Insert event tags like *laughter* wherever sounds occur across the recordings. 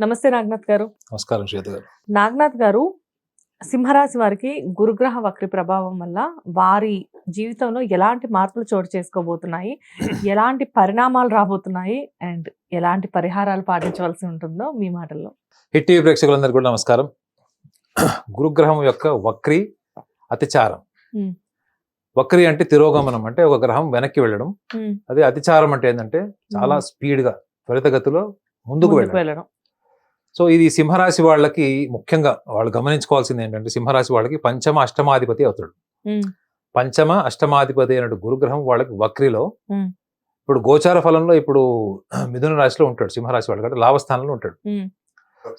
నమస్తే నాగనాథ్ గారు. నమస్కారం శ్వేత గారు. నాగనాథ్ గారు సింహరాశి వారికి గురుగ్రహ వక్రి ప్రభావం వల్ల వారి జీవితంలో ఎలాంటి మార్పులు చోటు చేసుకోబోతున్నాయి ఎలాంటి పరిణామాలు రాబోతున్నాయి అండ్ ఎలాంటి పరిహారాలు పాటించవలసి ఉంటుందో మీ మాటల్లో. హిట్ టీవీ ప్రేక్షకులందరికీ కూడా నమస్కారం. గురుగ్రహం యొక్క వక్రి అతిచారం. వక్రి అంటే తిరోగమనం అంటే ఒక గ్రహం వెనక్కి వెళ్ళడం. అదే అతిచారం అంటే ఏంటంటే చాలా ఉమ్, స్పీడ్గా త్వరితగతిలో ముందుకు వెళ్ళడం. సో ఇది సింహరాశి వాళ్ళకి ముఖ్యంగా వాళ్ళు గమనించుకోవాల్సింది ఏంటంటే సింహరాశి వాళ్ళకి పంచమ అష్టమాధిపతి అవుతాడు పంచమ అష్టమాధిపతి అయినట్టు గురుగ్రహం వాళ్ళకి వక్రిలో. ఇప్పుడు గోచార ఫలంలో ఇప్పుడు మిథున రాశిలో ఉంటాడు సింహరాశి వాళ్ళకి అంటే లాభస్థానంలో ఉంటాడు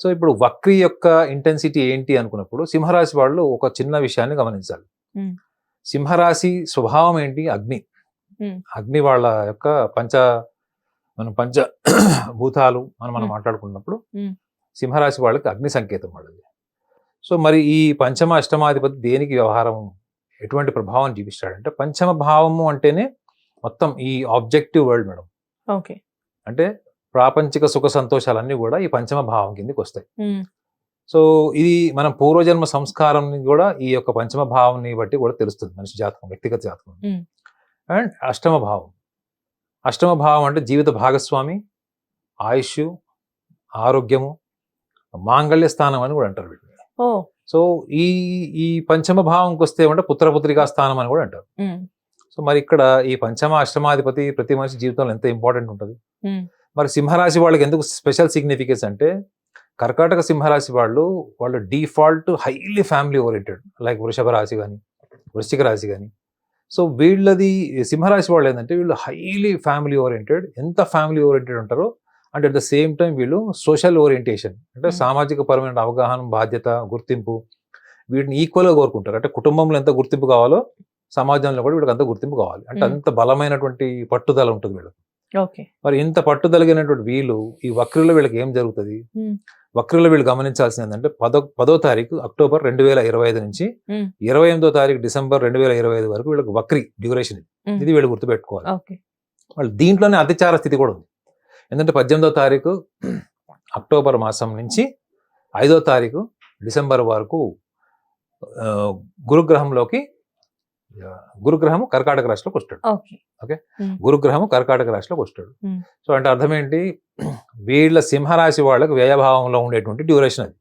సో ఇప్పుడు వక్రి యొక్క ఇంటెన్సిటీ ఏంటి అనుకున్నప్పుడు సింహరాశి వాళ్ళు ఒక చిన్న విషయాన్ని గమనించాలి. సింహరాశి స్వభావం ఏంటి అగ్ని. అగ్ని వాళ్ళ యొక్క పంచ మనం పంచ భూతాలు మనం మనం. మాట్లాడుకున్నప్పుడు. సింహరాశి వాళ్ళకి అగ్ని సంకేతం వాళ్ళది. సో మరి ఈ పంచమ అష్టమాధిపతి దేనికి వ్యవహారం ఎటువంటి ప్రభావం చూపిస్తాడంటే పంచమ భావము అంటేనే మొత్తం ఈ ఆబ్జెక్టివ్ వరల్డ్ మేడం. ఓకే. అంటే ప్రాపంచిక సుఖ సంతోషాలన్నీ కూడా ఈ పంచమ భావం కిందకి వస్తాయి. సో ఇది మనం పూర్వజన్మ సంస్కారం కూడా ఈ యొక్క పంచమ భావంని బట్టి కూడా తెలుస్తుంది మనిషి జాతకం వ్యక్తిగత జాతకం. అండ్ అష్టమ భావం. అష్టమ భావం అంటే జీవిత భాగస్వామి ఆయుష్ ఆరోగ్యము మాంగళ్య స్థానం అని కూడా అంటారు వీటిని సో ఈ ఈ పంచమ భావంకి వస్తే ఏమంటే పుత్రపుత్రికా స్థానం అని కూడా అంటారు. సో మరి ఇక్కడ ఈ పంచమ అష్టమాధిపతి ప్రతి మనిషి జీవితంలో ఎంత ఇంపార్టెంట్ ఉంటుంది. మరి సింహరాశి వాళ్ళకి ఎందుకు స్పెషల్ సిగ్నిఫికెన్స్ అంటే కర్కాటక సింహరాశి వాళ్ళు వాళ్ళు default highly family oriented like వృషభ రాశి కానీ వృశ్చిక రాశి కానీ. సో వీళ్ళది సింహరాశి వాళ్ళు ఏంటంటే వీళ్ళు హైలీ ఫ్యామిలీ ఓరియంటెడ్ ఎంత ఫ్యామిలీ ఓరియంటెడ్ ఉంటారో and at the same time వీళ్ళు సోషల్ ఓరియంటేషన్ అంటే. సామాజిక పరమైన అవగాహన బాధ్యత గుర్తింపు వీటిని ఈక్వల్గా కోరుకుంటారు అంటే కుటుంబంలో ఎంత గుర్తింపు కావాలో సమాజంలో కూడా వీళ్ళకి అంత గుర్తింపు కావాలి అంటే. అంత బలమైనటువంటి పట్టుదల ఉంటుంది వీళ్ళకి ఓకే మరి ఇంత పట్టుదలిగినటువంటి వీళ్ళు ఈ వక్రిలో వీళ్ళకి ఏం జరుగుతుంది. వక్రిలో వీళ్ళు గమనించాల్సింది ఏంటంటే పదో పదో తారీఖు అక్టోబర్ రెండు వేల ఇరవై ఐదు నుంచి. ఇరవై ఎనిమిదో తారీఖు డిసెంబర్ రెండు వేల ఇరవై ఐదు వరకు వీళ్ళకి వక్రి డ్యూరేషన్ ఇది. వీళ్ళు గుర్తుపెట్టుకోవాలి వాళ్ళు దీంట్లోనే అతిచార స్థితి కూడా ఉంది ఎందుకంటే పద్దెనిమిదో తారీఖు అక్టోబర్ మాసం నుంచి ఐదో తారీఖు డిసెంబర్ వరకు గురుగ్రహంలోకి గురుగ్రహము కర్కాటక రాశిలోకి వస్తాడు. ఓకే. గురుగ్రహము కర్కాటక రాశిలోకి వస్తాడు. సో అంటే అర్థం ఏంటి? వీళ్ళ సింహరాశి వాళ్ళకి వ్యయభావంలో ఉండేటువంటి డ్యూరేషన్ అది.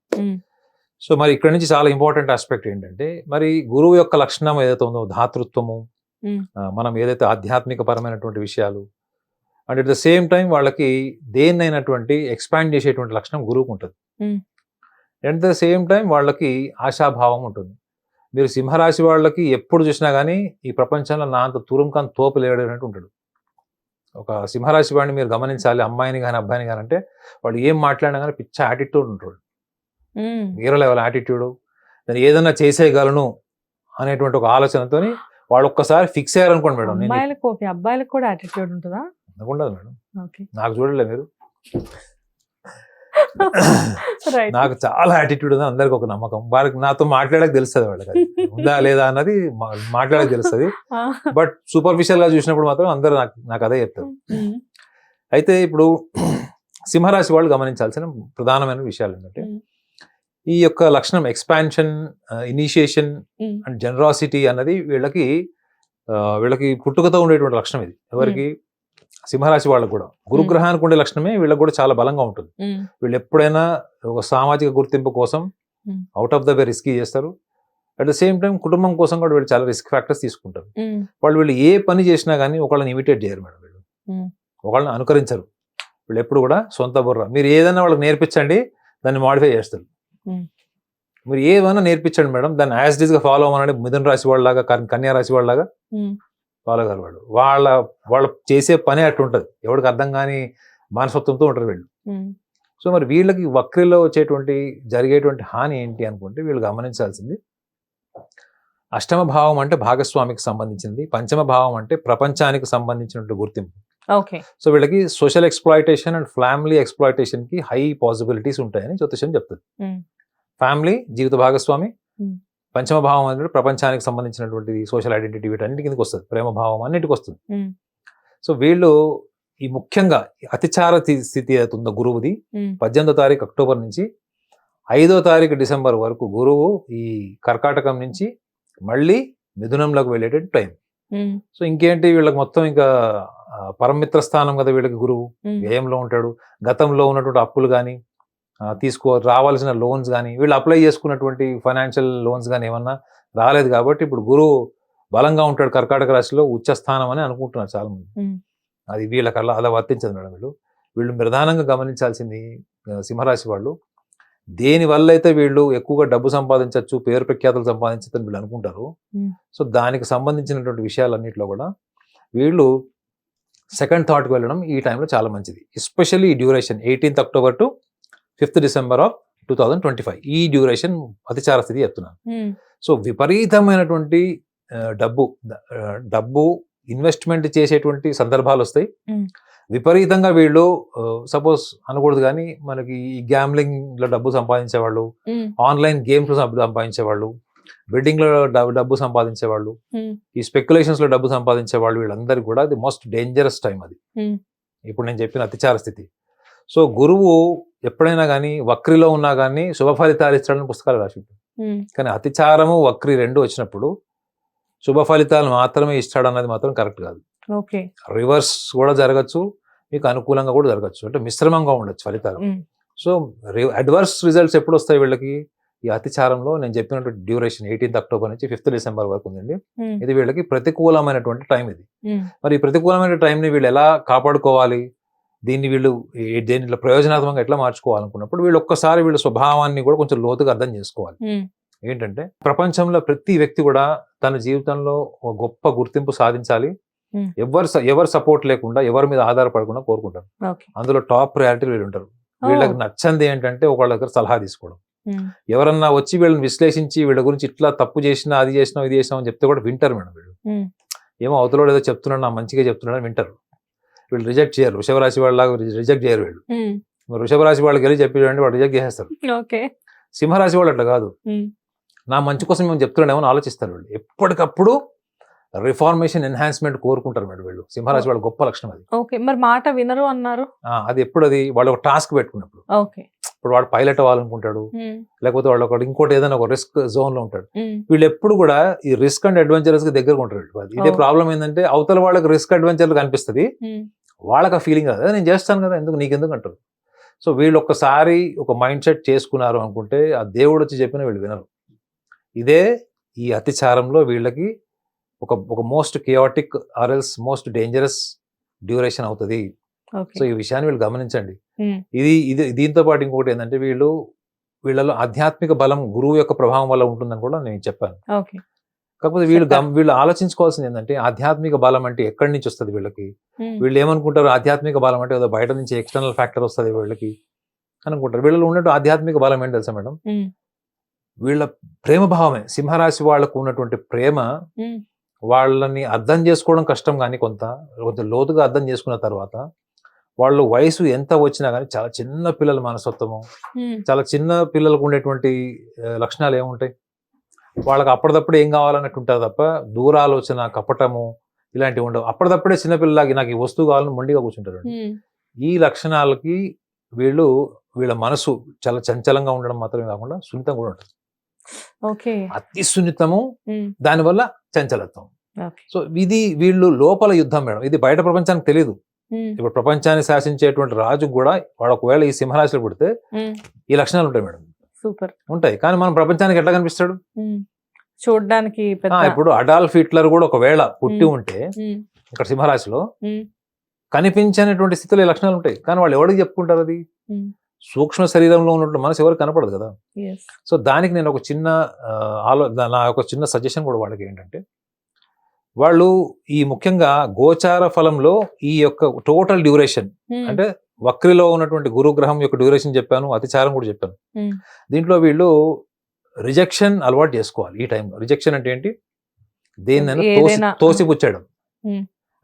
సో మరి ఇక్కడ నుంచి చాలా ఇంపార్టెంట్ ఆస్పెక్ట్ ఏంటంటే మరి గురువు యొక్క లక్షణం ఏదైతే ఉందో ధాతృత్వము మనం ఏదైతే ఆధ్యాత్మిక పరమైనటువంటి విషయాలు and at the same time వాళ్ళకి దేన్నైనటువంటి ఎక్స్పాండ్ చేసేటువంటి లక్షణం గురువుకు ఉంటుంది. Hmm. At the same time వాళ్ళకి ఆశాభావం ఉంటుంది. మీరు సింహరాశి వాళ్ళకి ఎప్పుడు చూసినా కానీ ఈ ప్రపంచంలో నా అంత తూరం కానీ తోపు లేడు అన్నట్టు ఉంటాడు. ఒక సింహరాశి వాడిని మీరు గమనించాలి అమ్మాయిని కానీ అబ్బాయిని కానీ అంటే వాళ్ళు ఏం మాట్లాడినా కానీ పిచ్చ యాటిట్యూడ్ ఉంటాడు ఉమ్, వేరే లెవెల్ యాటిట్యూడ్ దాన్ని ఏదైనా చేసేయగలను అనేటువంటి ఒక ఆలోచనతోని వాళ్ళు ఒక్కసారి ఫిక్స్ అయ్యారనుకోండి మేడం నేను అబ్బాయిలకు కూడా యాటిట్యూడ్ ఉంటుందా? ఉండదు మేడం. నాకు చూడలే మీరు. నాకు చాలా యాటిట్యూడ్ ఉంది అందరికి ఒక నమ్మకం. వాళ్ళకి నాతో మాట్లాడక తెలుస్తుంది వాళ్ళకి. ఉందా లేదా అన్నది మాట్లాడక తెలుస్తుంది. *laughs* బట్ సూపర్ఫిషియల్గా చూసినప్పుడు మాత్రం అందరూ నాకు నాకు అదే చెప్తారు. అయితే ఇప్పుడు *clears throat* సింహరాశి వాళ్ళు గమనించాల్సిన ప్రధానమైన విషయాలు ఏంటంటే. ఈ యొక్క లక్షణం ఎక్స్పాన్షన్ ఇనిషియేషన్ అండ్ జనరాసిటీ అన్నది వీళ్ళకి వీళ్ళకి పుట్టుకతో ఉండేటువంటి లక్షణం ఇది. ఎవరికి? సింహరాశి వాళ్ళకు కూడా. గురుగ్రహానికి ఉండే లక్షణమే వీళ్ళకి కూడా చాలా బలంగా ఉంటుంది. వీళ్ళు ఎప్పుడైనా ఒక సామాజిక గుర్తింపు కోసం. Out of the way risk చేస్తారు. అట్ ద సేమ్ టైం కుటుంబం కోసం కూడా వీళ్ళు చాలా రిస్క్ ఫ్యాక్టర్స్ తీసుకుంటారు. వాళ్ళు వీళ్ళు ఏ పని చేసినా కానీ ఒకళ్ళని ఇమిటేట్ చేయరు మేడం వీళ్ళు. ఒకళ్ళని అనుకరించరు. వీళ్ళు ఎప్పుడు కూడా సొంత బుర్ర. మీరు ఏదైనా వాళ్ళకి నేర్పించండి దాన్ని మాడిఫై చేస్తారు. మీరు ఏమైనా నేర్పించండి మేడం దాన్ని యాజ్గా ఫాలో అవ్వమని మిథున రాశి వాళ్ళలాగా కన్- కన్యా రాశి వాళ్ళలాగా. ఫాలో గారు వాళ్ళు. వాళ్ళ వాళ్ళు చేసే పని అట్టు ఉంటుంది. ఎవరికి అర్థం కాని మనస్తత్వంతో ఉంటారు వీళ్ళు. సో మరి వీళ్ళకి వక్రిలో వచ్చేటువంటి జరిగేటువంటి హాని ఏంటి అనుకుంటే వీళ్ళు గమనించాల్సింది అష్టమ భావం అంటే భాగస్వామికి సంబంధించింది పంచమ భావం అంటే ప్రపంచానికి సంబంధించినటువంటి గుర్తింపు. ఓకే. సో వీళ్ళకి సోషల్ ఎక్స్ప్లాయిటేషన్ అండ్ ఫ్యామిలీ ఎక్స్ప్లాయిటేషన్కి హై పాసిబిలిటీస్ ఉంటాయని జ్యోతిషం చెప్తుంది. ఫ్యామిలీ జీవిత భాగస్వామి. పంచమ భావం అంటే ప్రపంచానికి సంబంధించినటువంటి సోషల్ ఐడెంటిటీ వీటన్నిటి కిందకి వస్తుంది. ప్రేమ భావం అన్నిటికి వస్తుంది. సో వీళ్ళు ఈ ముఖ్యంగా అతిచార స్థితి అవుతుందో గురువుది పద్దెనిమిదో తారీఖు అక్టోబర్ నుంచి ఐదో తారీఖు డిసెంబర్ వరకు గురువు ఈ కర్కాటకం నుంచి మళ్ళీ మిథునంలోకి వెళ్ళేటట్టు టైం. సో ఇంకేంటి వీళ్ళకి మొత్తం ఇంకా పరమిత్ర స్థానం కదా వీళ్ళకి గురువు. వ్యయంలో ఉంటాడు గతంలో ఉన్నటువంటి అప్పులు కానీ తీసుకో రావాల్సిన లోన్స్ కానీ వీళ్ళు అప్లై చేసుకున్నటువంటి ఫైనాన్షియల్ లోన్స్ కానీ ఏమన్నా రాలేదు కాబట్టి ఇప్పుడు గురువు బలంగా ఉంటాడు కర్కాటక రాశిలో ఉచ్చ స్థానం అని అనుకుంటున్నారు చాలా మంది. అది వీళ్ళకి అలా అలా వర్తించదు మేడం వీళ్ళు. వీళ్ళు ప్రధానంగా గమనించాల్సింది సింహరాశి వాళ్ళు. దేని వల్ల అయితే వీళ్ళు ఎక్కువగా డబ్బు సంపాదించవచ్చు పేరు ప్రఖ్యాతులు సంపాదించచ్చు అని వీళ్ళు అనుకుంటారు. సో దానికి సంబంధించినటువంటి విషయాలన్నింటిలో కూడా వీళ్ళు సెకండ్ థాట్కి వెళ్ళడం ఈ టైంలో చాలా మంచిది. ఎస్పెషల్లీ ఈ duration eighteenth October to fifth December of two thousand twenty five. ఈ డ్యూరేషన్ అతిచార స్థితి చెప్తున్నాను. ఉమ్, సో విపరీతమైనటువంటి డబ్బు ద- డబ్బు ఇన్వెస్ట్మెంట్ చేసేటువంటి సందర్భాలు వస్తాయి. Mm. విపరీతంగా వీళ్ళు సపోజ్ అనకూడదు కానీ మనకి ఈ gambling లో డబ్బు సంపాదించేవాళ్ళు ఉమ్, ఆన్లైన్ గేమ్స్ డబ్బు సంపాదించేవాళ్ళు బెట్టింగ్లో డబ్బు సంపాదించేవాళ్ళు ఈ స్పెక్యులేషన్స్లో డబ్బు సంపాదించేవాళ్ళు వీళ్ళందరికీ కూడా అది మోస్ట్ డేంజరస్ టైం అది. ఇప్పుడు నేను చెప్పిన అతిచార స్థితి. సో గురువు ఎప్పుడైనా కానీ వక్రిలో ఉన్నా కానీ శుభ ఫలితాలు ఇస్తాడని పుస్తకాలు రాసి ఉంటాయి. ఉమ్, కానీ అతిచారము వక్రి రెండు వచ్చినప్పుడు శుభ ఫలితాలు మాత్రమే ఇస్తాడు అన్నది మాత్రం కరెక్ట్ కాదు. ఓకే. రివర్స్ కూడా జరగచ్చు మీకు అనుకూలంగా కూడా జరగచ్చు. అంటే మిశ్రమంగా ఉండొచ్చు ఫలితాలు. సో అడ్వర్స్ రిజల్ట్స్ ఎప్పుడు వస్తాయి వీళ్ళకి? ఈ అతిచారంలో నేను చెప్పినట్టు డ్యూరేషన్ ఎయిటీన్త్ అక్టోబర్ నుంచి ఫిఫ్త్ డిసెంబర్ వరకు ఉందండి. ఇది వీళ్ళకి ప్రతికూలమైనటువంటి టైం ఇది. మరి ఈ ప్రతికూలమైన టైంని వీళ్ళు ఎలా కాపాడుకోవాలి? దీన్ని వీళ్ళు దీనిలో ప్రయోజనాత్మకంగా ఎట్లా మార్చుకోవాలనుకున్నప్పుడు వీళ్ళు ఒక్కసారి వీళ్ళ స్వభావాన్ని కూడా కొంచెం లోతుగా అర్థం చేసుకోవాలి. ఏంటంటే ప్రపంచంలో ప్రతి వ్యక్తి కూడా తన జీవితంలో ఒక గొప్ప గుర్తింపు సాధించాలి. ఎవరు ఎవరు సపోర్ట్ లేకుండా ఎవరి మీద ఆధారపడకుండా కోరుకుంటారు. అందులో టాప్ ప్రయారిటీ వీళ్ళు ఉంటారు. వీళ్ళకి నచ్చంది ఏంటంటే ఒకళ్ళ దగ్గర సలహా తీసుకోవడం. ఎవరన్నా వచ్చి వీళ్ళని విశ్లేషించి వీళ్ళ గురించి ఇట్లా తప్పు చేసినా అది చేసినా ఇది చేసినా అని చెప్తే కూడా వింటారు మేడం వీళ్ళు. ఏమో అవతలోడు ఏదో చెప్తున్నాడు నా మంచిగా చెప్తున్నాడు అని వింటారు. వీళ్ళు రిజెక్ట్ చేయరు. వృషభరాశి వాళ్ళలాగా రిజెక్ట్ చేయరు వీళ్ళు. వృషభరాశి వాళ్ళకి వెళ్ళి చెప్పి వాళ్ళు రిజెక్ట్ చేసేస్తారు సింహరాశి వాళ్ళు అట్లా కాదు. నా మంచి కోసం మేము చెప్తున్నాడేమో అని ఆలోచిస్తారు వీళ్ళు. ఎప్పటికప్పుడు రిఫార్మేషన్ ఎన్హాన్స్మెంట్ కోరుకుంటారు మేడం వీళ్ళు. సింహరాశి వాళ్ళ గొప్ప లక్షణం అది. ఓకే. మరి మాట వినరు అన్నారు? అది ఎప్పుడు అది వాళ్ళు ఒక టాస్క్ పెట్టుకున్నప్పుడు. ఓకే. ఇప్పుడు వాడు పైలట్ అవ్వాలనుకుంటాడు. లేకపోతే వాళ్ళు ఒకటి ఇంకోటి ఏదైనా ఒక రిస్క్ జోన్లో ఉంటాడు. వీళ్ళు ఎప్పుడు కూడా ఈ రిస్క్ అండ్ అడ్వెంచరస్కి దగ్గర ఉంటారు ఇదే. ప్రాబ్లం ఏంటంటే అవతల వాళ్ళకి రిస్క్ అడ్వెంచర్లు కనిపిస్తుంది. వాళ్ళకి ఆ ఫీలింగ్ కదా. నేను చేస్తాను కదా ఎందుకు నీకు ఎందుకు అంటారు. సో వీళ్ళు ఒక్కసారి ఒక మైండ్ సెట్ చేసుకున్నారు అనుకుంటే ఆ దేవుడు వచ్చి చెప్పిన వీళ్ళు వినరు. ఇదే ఈ అతిచారంలో వీళ్ళకి ఒక ఒక మోస్ట్ కియోటిక్ ఆర్ఎల్స్ మోస్ట్ డేంజరస్ డ్యూరేషన్ అవుతుంది. సో ఈ విషయాన్ని వీళ్ళు గమనించండి. ఇది ఇది దీంతో పాటు ఇంకొకటి ఏంటంటే వీళ్ళు వీళ్ళలో ఆధ్యాత్మిక బలం గురువు యొక్క ప్రభావం వల్ల ఉంటుందని కూడా నేను చెప్పాను. కాకపోతే వీళ్ళు వీళ్ళు ఆలోచించుకోవాల్సింది ఏంటంటే ఆధ్యాత్మిక బలం అంటే ఎక్కడి నుంచి వస్తుంది వీళ్ళకి? వీళ్ళు ఏమనుకుంటారు ఆధ్యాత్మిక బలం అంటే ఏదో బయట నుంచి ఎక్స్టర్నల్ ఫ్యాక్టర్ వస్తుంది వీళ్ళకి అనుకుంటారు. వీళ్ళలో ఉన్నట్టు ఆధ్యాత్మిక బలం ఏంటి తెలుసా మేడం? వీళ్ళ ప్రేమ భావమే. సింహరాశి వాళ్ళకు ఉన్నటువంటి ప్రేమ వాళ్ళని అర్థం చేసుకోవడం కష్టం కానీ కొంత కొంచెం లోతుగా అర్థం చేసుకున్న తర్వాత వాళ్ళు వయసు ఎంత వచ్చినా కానీ చాలా చిన్న పిల్లల మనస్తత్వము చాలా చిన్న పిల్లలకు ఉండేటువంటి లక్షణాలు ఏముంటాయి? వాళ్ళకి అప్పటిదప్పుడు ఏం కావాలన్నట్టు ఉంటుంది తప్ప దూరాలోచన కపటము ఇలాంటివి ఉండవు. అప్పటిదప్పుడే చిన్నపిల్లలకి నాకు ఈ వస్తువు కావాలని మొండిగా కూర్చుంటారు ఈ లక్షణాలకి వీళ్ళు వీళ్ళ మనసు చాలా చంచలంగా ఉండడం మాత్రమే కాకుండా సున్నితం కూడా ఉంటుంది. ఓకే. అతి సున్నితము దానివల్ల చంచలత్వం. సో ఇది వీళ్ళు లోపల యుద్ధం మేడం. ఇది బయట ప్రపంచానికి తెలియదు ఇప్పుడు ప్రపంచాన్ని శాసించేటువంటి రాజు కూడా వాడు ఒకవేళ ఈ సింహరాశిలో పుడితే ఈ లక్షణాలు ఉంటాయి మేడం. సూపర్. ఉంటాయి. కానీ మనం ప్రపంచానికి ఎట్లా కనిపిస్తాడు? చూడ్డానికి ఇప్పుడు అడాల్ఫ్ హిట్లర్ కూడా ఒకవేళ పుట్టి. ఉంటే ఇక్కడ సింహరాశిలో కనిపించనటువంటి స్థితిలో లక్షణాలు ఉంటాయి. కానీ వాళ్ళు ఎవరికి చెప్పుకుంటారు అది? సూక్ష్మ శరీరంలో ఉన్నటువంటి మనసు ఎవరికి కనపడదు కదా. సో దానికి నేను ఒక చిన్న ఆలో నా ఒక చిన్న సజెషన్ కూడా వాళ్ళకి ఏంటంటే వాళ్ళు ఈ ముఖ్యంగా గోచార ఫలంలో ఈ యొక్క టోటల్ డ్యూరేషన్ అంటే వక్రిలో ఉన్నటువంటి గురుగ్రహం యొక్క డ్యూరేషన్ చెప్పాను అతిచారం కూడా చెప్పాను. దీంట్లో వీళ్ళు రిజెక్షన్ అలవాటు చేసుకోవాలి ఈ టైంలో రిజెక్షన్ అంటే ఏంటి? దేన్నైనా తోసి తోసిపుచ్చడం.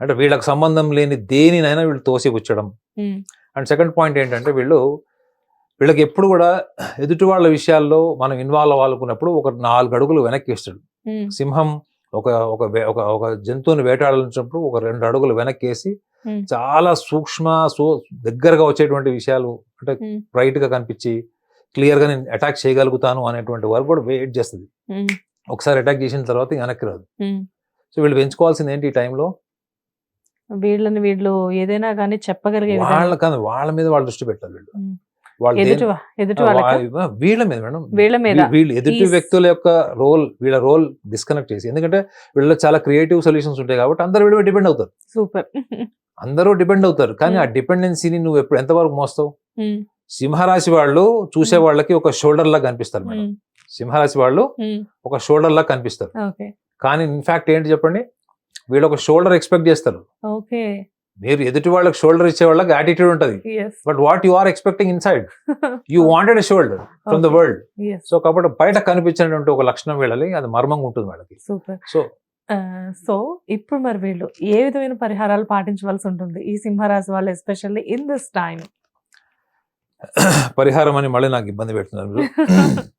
అంటే వీళ్ళకి సంబంధం లేని దేనినైనా వీళ్ళు తోసిపుచ్చడం. అండ్ సెకండ్ పాయింట్ ఏంటంటే వీళ్ళు వీళ్ళకి ఎప్పుడు కూడా ఎదుటి వాళ్ళ విషయాల్లో మనం ఇన్వాల్వ్ అవ్వాలనుకున్నప్పుడు ఒక నాలుగు అడుగులు వెనక్కి వేస్తాడు. ఉమ్, సింహం ఒక ఒక ఒక జంతువుని వేటాడాలనుకున్నప్పుడు ఒక రెండు అడుగులు వెనక్కి వేసి. చాలా సూక్ష్మ సో దగ్గరగా వచ్చేటువంటి విషయాలు అంటే. బ్రైట్గా కనిపించి క్లియర్గా నేను అటాక్ చేయగలుగుతాను అనేటువంటి వరకు కూడా వెయిట్ చేస్తుంది ఒకసారి అటాక్ చేసిన తర్వాత వెనక్కి రాదు. సో వీళ్ళు పెంచుకోవాల్సింది ఏంటి ఈ టైంలో వీళ్ళని వీళ్ళు ఏదైనా కానీ చెప్పగలిగే వాళ్ళ కాదు వాళ్ళ మీద వాళ్ళు దృష్టి పెట్టాలి వీళ్ళు. వాళ్ళు వీళ్ళ మీద మేడం. వీళ్ళ మీద. వీళ్ళు ఎదుటి వ్యక్తుల యొక్క రోల్ వీళ్ళ రోల్ డిస్కనెక్ట్ చేసి ఎందుకంటే వీళ్ళలో చాలా క్రియేటివ్ సొల్యూషన్స్ ఉంటాయి కాబట్టి అందరూ వీళ్ళ డిపెండ్ అవుతారు. సూపర్ అందరూ డిపెండ్ అవుతారు. కానీ ఆ Hmm. డిపెండెన్సీని నువ్వు ఎప్పుడు ఎంతవరకు మోస్తావు? ఉమ్, సింహరాశి వాళ్ళు చూసే Hmm. వాళ్ళకి ఒక షోల్డర్ లాగా కనిపిస్తారు మేడం. సింహరాశి వాళ్ళు ఒక షోల్డర్ లాగా కనిపిస్తారు. కానీ ఇన్ఫాక్ట్ ఏంటి చెప్పండి? వీళ్ళు ఒక షోల్డర్ ఎక్స్పెక్ట్ చేస్తారు. ఓకే మీరు ఎదుటి వాళ్ళకి షోల్డర్ ఇచ్చే వాళ్ళకి యాటిట్యూడ్ ఉంటుంది but what you are expecting inside you wanted a shoulder from the world so కాబట్టి బయట కనిపించినటువంటి ఒక లక్షణం వీళ్ళని అది మర్మంగా ఉంటుంది వాళ్ళకి. సూపర్ సో సో ఇప్పుడు మరి వీళ్ళు ఏ విధమైన పరిహారాలు పాటించవలసి ఉంటుంది? ఈ సింహరాశి వాళ్ళు ఎస్పెషల్లీ ఇన్ దిస్ టైం పరిహారం అని మళ్ళీ నాకు ఇబ్బంది పెడుతున్నారు. *laughs*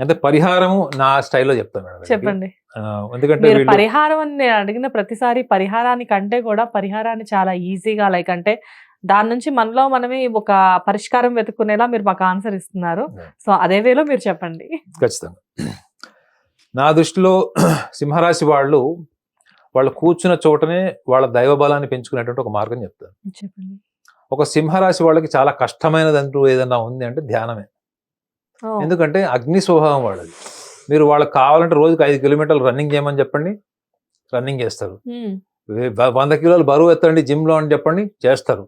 అంటే పరిహారము నా స్టైల్లో చెప్తాను మేడం. చెప్పండి. ఎందుకంటే పరిహారం అని నేను అడిగిన ప్రతిసారి పరిహారాన్ని కంటే కూడా పరిహారాన్ని చాలా ఈజీగా లైక్ అంటే దాని నుంచి మనలో మనమే ఒక పరిష్కారం వెతుక్కునేలా మీరు మాకు ఆన్సర్ ఇస్తున్నారు. సో అదే వేలో మీరు చెప్పండి. ఖచ్చితంగా. నా దృష్టిలో *clears throat* సింహరాశి వాళ్ళు వాళ్ళు కూర్చున్న చోటనే వాళ్ళ దైవ బలాన్ని పెంచుకునేటువంటి ఒక మార్గం చెప్తాను. చెప్పండి. ఒక సింహరాశి వాళ్ళకి చాలా కష్టమైనదంటూ ఏదన్నా ఉంది అంటే ధ్యానమే. ఎందుకంటే అగ్ని స్వభావం వాళ్ళది. మీరు వాళ్ళకి కావాలంటే రోజుకి ఐదు కిలోమీటర్లు రన్నింగ్ చేయమని చెప్పండి రన్నింగ్ చేస్తారు. వంద కిలోలు బరువు ఎత్తండి జిమ్లో అని చెప్పండి చేస్తారు?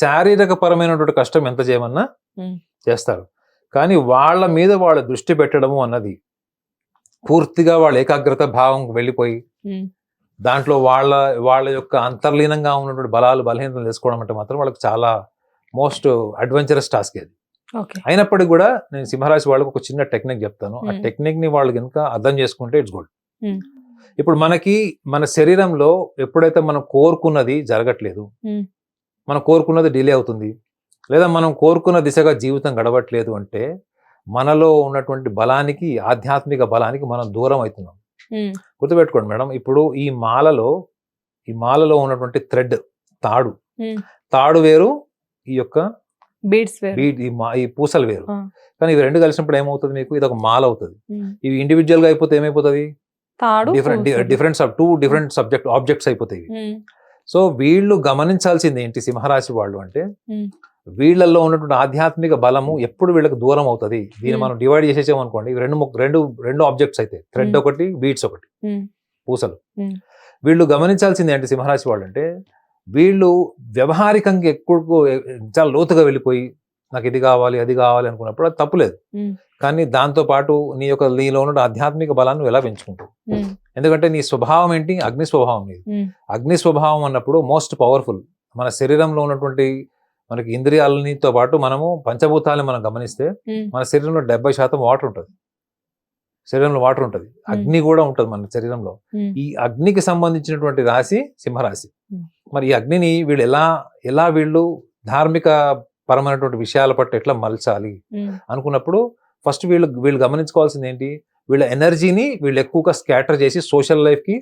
శారీరక పరమైనటువంటి కష్టం ఎంత చేయమన్నా. చేస్తారు. కానీ వాళ్ళ మీద వాళ్ళ దృష్టి పెట్టడము అన్నది పూర్తిగా వాళ్ళ ఏకాగ్రత భావం వెళ్ళిపోయి దాంట్లో వాళ్ళ వాళ్ళ యొక్క అంతర్లీనంగా ఉన్నటువంటి బలాలు బలహీనతలు తెలుసుకోవడం అంటే మాత్రం వాళ్ళకి చాలా మోస్ట్ అడ్వెంచరస్ టాస్క్ అది. అయినప్పటికీ కూడా నేను సింహరాశి వాళ్ళకి ఒక చిన్న టెక్నిక్ చెప్తాను. ఆ. టెక్నిక్ని వాళ్ళు కనుక అర్థం చేసుకుంటే ఇట్స్ గుడ్. ఇప్పుడు మనకి మన శరీరంలో ఎప్పుడైతే మనం కోరుకున్నది జరగట్లేదు. మనం కోరుకున్నది డిలే అవుతుంది లేదా మనం కోరుకున్న దిశగా జీవితం గడవట్లేదు అంటే మనలో ఉన్నటువంటి బలానికి ఆధ్యాత్మిక బలానికి మనం దూరం అవుతున్నాం. గుర్తుపెట్టుకోండి మేడం ఇప్పుడు ఈ మాలలో ఈ మాలలో ఉన్నటువంటి థ్రెడ్ తాడు. తాడు వేరు ఈ యొక్క బీడ్స్ బీడ్ ఈ పూసలు వేరు. కానీ ఇవి రెండు కలిసినప్పుడు ఏమవుతుంది మీకు? ఇది ఒక మాల అవుతుంది. ఇవి ఇండివిజువల్గా అయిపోతే ఏమైపోతుంది? Different. Different to different subject objects అయిపోతాయి సో వీళ్ళు గమనించాల్సింది ఏంటి సింహరాశి వాళ్ళు అంటే వీళ్ళల్లో ఉన్నటువంటి ఆధ్యాత్మిక బలము ఎప్పుడు వీళ్ళకి దూరం అవుతుంది? దీన్ని. మనం డివైడ్ చేసేసామనుకోండి రెండు రెండు రెండు ఆబ్జెక్ట్స్ అయితే థ్రెడ్. ఒకటి బీట్స్ ఒకటి పూసలు. వీళ్ళు గమనించాల్సింది ఏంటి సింహరాశి వాళ్ళు అంటే వీళ్ళు వ్యవహారికంగా ఎక్కువ చాలా లోతుగా వెళ్ళిపోయి నాకు ఇది కావాలి అది కావాలి అనుకున్నప్పుడు అది తప్పులేదు. కానీ దాంతో పాటు నీ యొక్క నీలో ఉన్న ఆధ్యాత్మిక బలాన్ని నువ్వు ఎలా పెంచుకుంటావు? ఎందుకంటే నీ స్వభావం ఏంటి? అగ్ని స్వభావం నీది. అగ్ని స్వభావం అన్నప్పుడు మోస్ట్ పవర్ఫుల్. మన శరీరంలో ఉన్నటువంటి మనకి ఇంద్రియాలనితో పాటు మనము పంచభూతాలను మనం గమనిస్తే మన శరీరంలో డెబ్బై శాతం వాటర్ ఉంటుంది. శరీరంలో వాటర్ ఉంటుంది. అగ్ని కూడా ఉంటుంది మన శరీరంలో. ఈ అగ్నికి సంబంధించినటువంటి రాశి సింహరాశి. మరి ఈ అగ్నిని వీళ్ళు ఎలా ఎలా వీళ్ళు ధార్మిక పరమైనటువంటి విషయాల పట్ల ఎట్లా మలచాలి అనుకున్నప్పుడు ఫస్ట్ వీళ్ళు వీళ్ళు గమనించుకోవాల్సింది ఏంటి? వీళ్ళ ఎనర్జీని వీళ్ళు ఎక్కువగా స్కాటర్ చేసి సోషల్ లైఫ్కి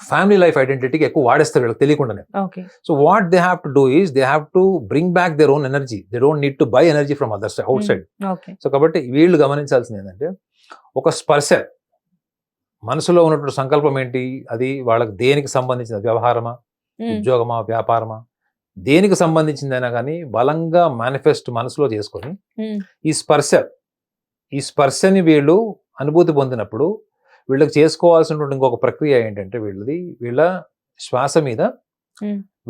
ఫ్యామిలీ లైఫ్ ఐడెంటిటీకి ఎక్కువ వాడేస్తారు వీళ్ళకి తెలియకుండానే. So what they have to do is they have to bring back their own energy. They don't need to buy energy from other side outside. So కాబట్టి వీళ్ళు గమనించాల్సింది ఏంటంటే ఒక స్పర్శ. మనసులో ఉన్నటువంటి సంకల్పం ఏంటి? అది వాళ్ళకి దేనికి సంబంధించిన వ్యవహారమా? ఉద్యోగమా? వ్యాపారమా? దేనికి సంబంధించిందైనా కానీ బలంగా మేనిఫెస్ట్ మనసులో చేసుకొని ఈ స్పర్శ ఈ స్పర్శని వీళ్ళు అనుభూతి పొందినప్పుడు వీళ్ళకి చేసుకోవాల్సినటువంటి ఇంకొక ప్రక్రియ ఏంటంటే వీళ్ళది వీళ్ళ శ్వాస మీద.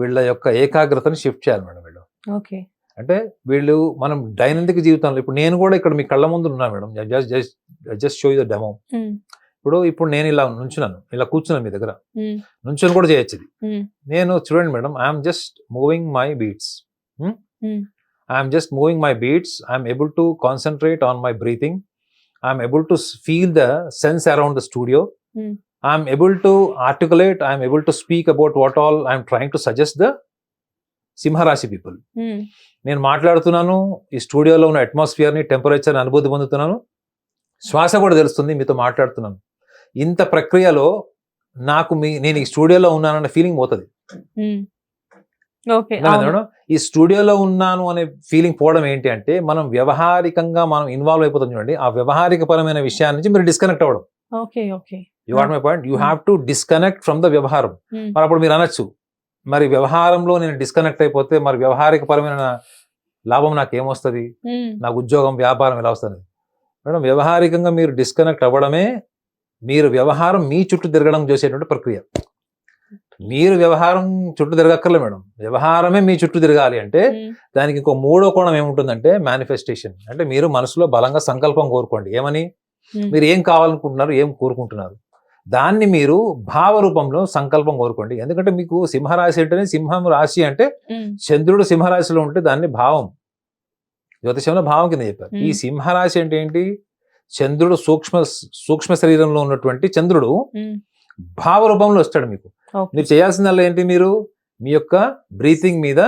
వీళ్ళ యొక్క ఏకాగ్రతని షిఫ్ట్ చేయాలి మేడం వీళ్ళు. ఓకే. అంటే వీళ్ళు మనం దైనందిక జీవితంలో ఇప్పుడు నేను కూడా ఇక్కడ మీ కళ్ళ ముందు ఉన్నా madam. Just just just show the demo ఇప్పుడు ఇప్పుడు నేను ఇలా నుంచున్నాను. ఇలా కూర్చున్నాను మీ దగ్గర. ఉమ్, నుంచొని కూడా చేయొచ్చు ఇది. ఉమ్, నేను చూడండి madam I'm just moving my beats I'm just moving my beats I'm able to concentrate on my breathing I'm able to feel the sense around the studio Hmm. I'm able to articulate I'm able to speak about what all I'm trying to suggest the సింహరాశి people నేను మాట్లాడుతున్నాను ఈ స్టూడియోలో ఉన్న అట్మాస్ఫియర్ని టెంపరేచర్ని అనుభూతి పొందుతున్నాను. శ్వాస కూడా తెలుస్తుంది మీతో మాట్లాడుతున్నాను. ఇంత ప్రక్రియలో నాకు మీ నేను ఈ స్టూడియోలో ఉన్నానన్న ఫీలింగ్ పోతుంది. ఈ స్టూడియోలో ఉన్నాను అనే ఫీలింగ్ పోవడం ఏంటి అంటే మనం వ్యవహారికంగా మనం ఇన్వాల్వ్ అయిపోతాం చూడండి ఆ వ్యవహారిక పరమైన విషయాల నుంచి మీరు డిస్కనెక్ట్ అవ్వడం. You what my point you. Have to disconnect from the వ్యవహారం. మరి అప్పుడు మీరు అనొచ్చు. మరి వ్యవహారంలో నేను డిస్కనెక్ట్ అయిపోతే మరి వ్యవహారిక పరమైన లాభం నాకు ఏమొస్తుంది నాకు ఉద్యోగం వ్యాపారం ఎలా వస్తుంది? మేడం వ్యవహారికంగా మీరు డిస్కనెక్ట్ అవ్వడమే మీరు వ్యవహారం మీ చుట్టూ తిరగడం చేసేటువంటి ప్రక్రియ. మీరు వ్యవహారం చుట్టూ తిరగక్కర్లే మేడం. వ్యవహారమే మీ చుట్టూ తిరగాలి అంటే దానికి ఇంకో మూడో కోణం ఏముంటుందంటే మేనిఫెస్టేషన్ అంటే మీరు మనసులో బలంగా సంకల్పం కోరుకోండి. ఏమని? మీరు ఏం కావాలనుకుంటున్నారు ఏం కోరుకుంటున్నారు? దాన్ని మీరు భావ రూపంలో సంకల్పం కోరుకోండి. ఎందుకంటే మీకు సింహరాశి అంటేనే సింహం రాశి అంటే చంద్రుడు సింహరాశిలో ఉంటే దాన్ని భావం. జ్యోతిషంలో భావం కింద చెప్పారు. ఈ. సింహరాశి అంటే ఏంటి? చంద్రుడు సూక్ష్మ సూక్ష్మ శరీరంలో ఉన్నటువంటి చంద్రుడు భావ రూపంలో వస్తాడు మీకు. మీరు చేయాల్సిందల్లా ఏంటి మీరు? మీ యొక్క బ్రీతింగ్ మీద.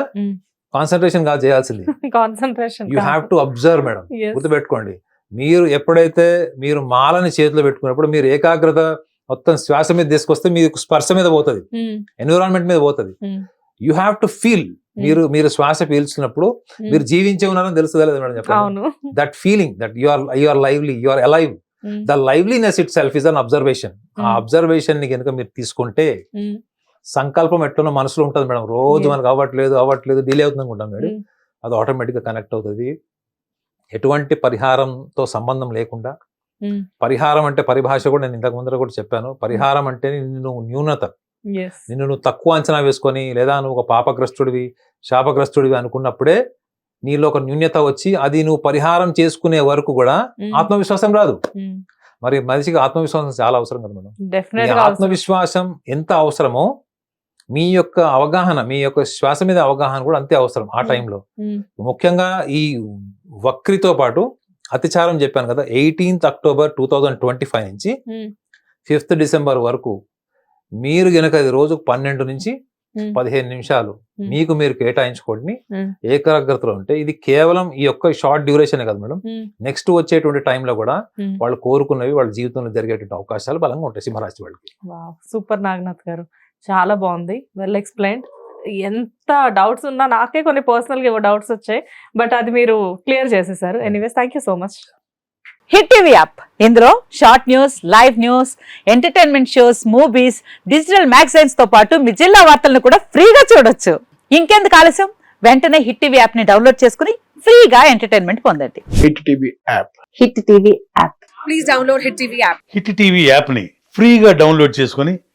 కాన్సన్ట్రేషన్ కాదు చేయాల్సింది. *laughs* Concentration you have to observe madam గుర్తుపెట్టుకోండి. మీరు ఎప్పుడైతే మీరు మాలని చేతిలో పెట్టుకున్నప్పుడు మీరు ఏకాగ్రత మొత్తం శ్వాస మీద తీసుకొస్తే మీకు స్పర్శ మీద పోతుంది ఎన్విరాన్మెంట్ మీద పోతుంది Hmm. You have to feel మీరు మీరు శ్వాస పీల్చుకున్నప్పుడు మీరు జీవించే ఉన్నారని తెలుస్తుందా లేదా మేడం చెప్పండి that feeling that you are you are lively you are alive. The liveliness itself is an observation ఆ. అబ్జర్వేషన్ని కనుక మీరు తీసుకుంటే Mm. సంకల్పం ఎట్లనో మనసులో ఉంటుంది మేడం రోజు. మనకు అవ్వట్లేదు అవ్వట్లేదు డిలే అవుతుంది అనుకుంటాం మేడం. అది ఆటోమేటిక్గా కనెక్ట్ అవుతుంది ఎటువంటి పరిహారంతో సంబంధం లేకుండా. పరిహారం అంటే పరిభాష కూడా నేను ఇంతకు ముందర కూడా చెప్పాను పరిహారం అంటే నిన్ను న్యూనత. నిన్ను నువ్వు తక్కువ అంచనా వేసుకొని లేదా నువ్వు ఒక పాపగ్రస్తుడివి శాపగ్రస్తుడివి అనుకున్నప్పుడే నీలో ఒక న్యూన్యత వచ్చి అది నువ్వు పరిహారం చేసుకునే వరకు కూడా. ఆత్మవిశ్వాసం రాదు. మరి మనిషికి ఆత్మవిశ్వాసం చాలా అవసరం కదా మేడం. ఆత్మవిశ్వాసం ఎంత అవసరమో మీ యొక్క అవగాహన మీ యొక్క శ్వాస మీద అవగాహన కూడా అంతే అవసరం ఆ. టైంలో. ముఖ్యంగా ఈ వక్రితో పాటు అతిచారం చెప్పాను కదా eighteenth October two thousand twenty five నుంచి. ఫిఫ్త్ డిసెంబర్ వరకు మీరు గనక రోజుకు పన్నెండు నుంచి. పదిహేను నిమిషాలు. మీకు మీరు కేటాయించుకోండి. ఏకాగ్రతలో ఉంటే ఇది కేవలం ఈ యొక్క షార్ట్ డ్యూరేషన్ కదా మేడం. నెక్స్ట్ వచ్చేటువంటి టైంలో కూడా. వాళ్ళు కోరుకున్నవి వాళ్ళ జీవితంలో జరిగేటువంటి అవకాశాలు బలంగా ఉంటాయి సింహరాశి వాళ్ళకి సూపర్ నాగనాథ్ గారు చాలా బాగుంది వెల్ ఎక్స్ప్లెయిన్ ఎంత డౌట్స్ ఉన్నా నాకే కొన్ని పర్సనల్గా డౌట్స్ వచ్చాయి బట్ అది మీరు క్లియర్ చేసేసారు. Anyways thank you so much hit TV app ఇందులో short news live news entertainment shows movies digital మ్యాగజైన్స్తో పాటు మీ జిల్లా వార్తలను కూడా ఫ్రీగా చూడొచ్చు. ఇంకెందుకు ఆలస్యం? వెంటనే హిట్ టీవీ యాప్ని డౌన్లోడ్ చేసుకుని ఫ్రీగా ఎంటర్టైన్మెంట్ పొందండి. Hit TV app hit TV app hit TV యాప్ని ఫ్రీగా డౌన్లోడ్ చేసుకొని